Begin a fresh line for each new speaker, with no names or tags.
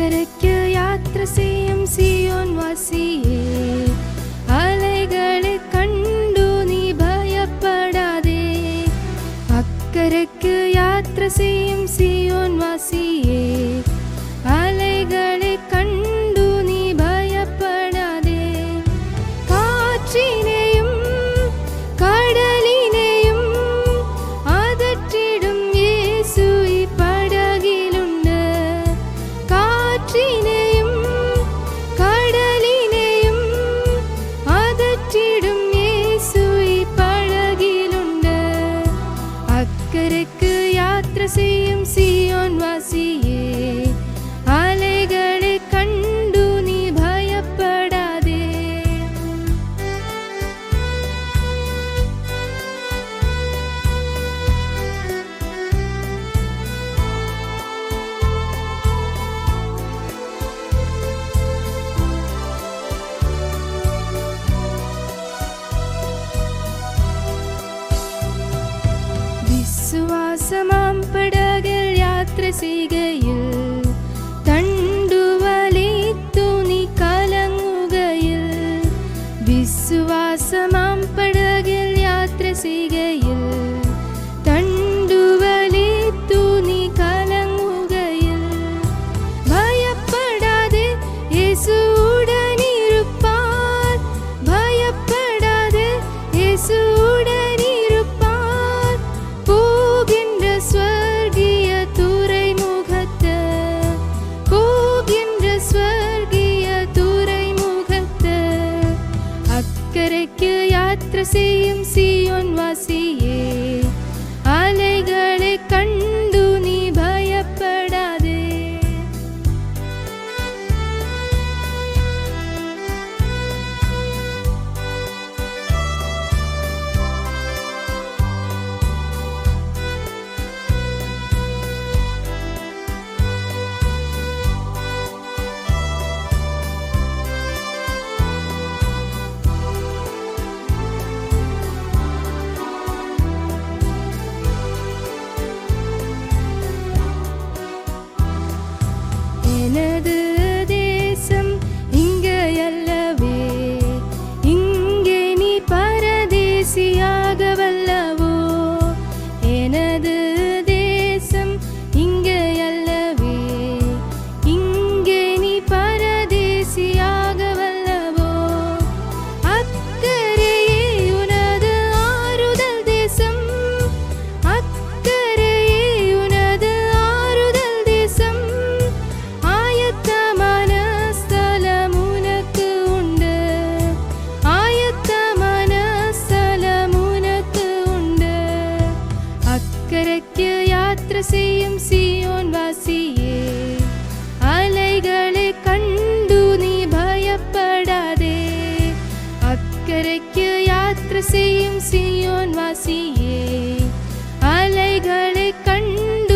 കരയ്ക്ക് യാത്ര ചെയ്യും സിയോൻ വാസിയേ. ദ്രസിയും സിയോൻ വാസിയെ പ്രയാസമാം പടകിൽ യാത്ര ചെയ്യുകയിൽ. തണ്ടുവലിത്തു നീ കലങ്ങുകയിൽ. വിശ്വാസമാ കരയ്ക്ക് യാത്ര ചെയ്യും സിയോൻ വാസിയേ. അലകളെ കണ്ടു നീ ഭയപ്പെടാതെ. അക്കരയ്ക്ക് യാത്ര ചെയ്യും സിയോൻ വാസിയേ. അലകളെ കണ്ടു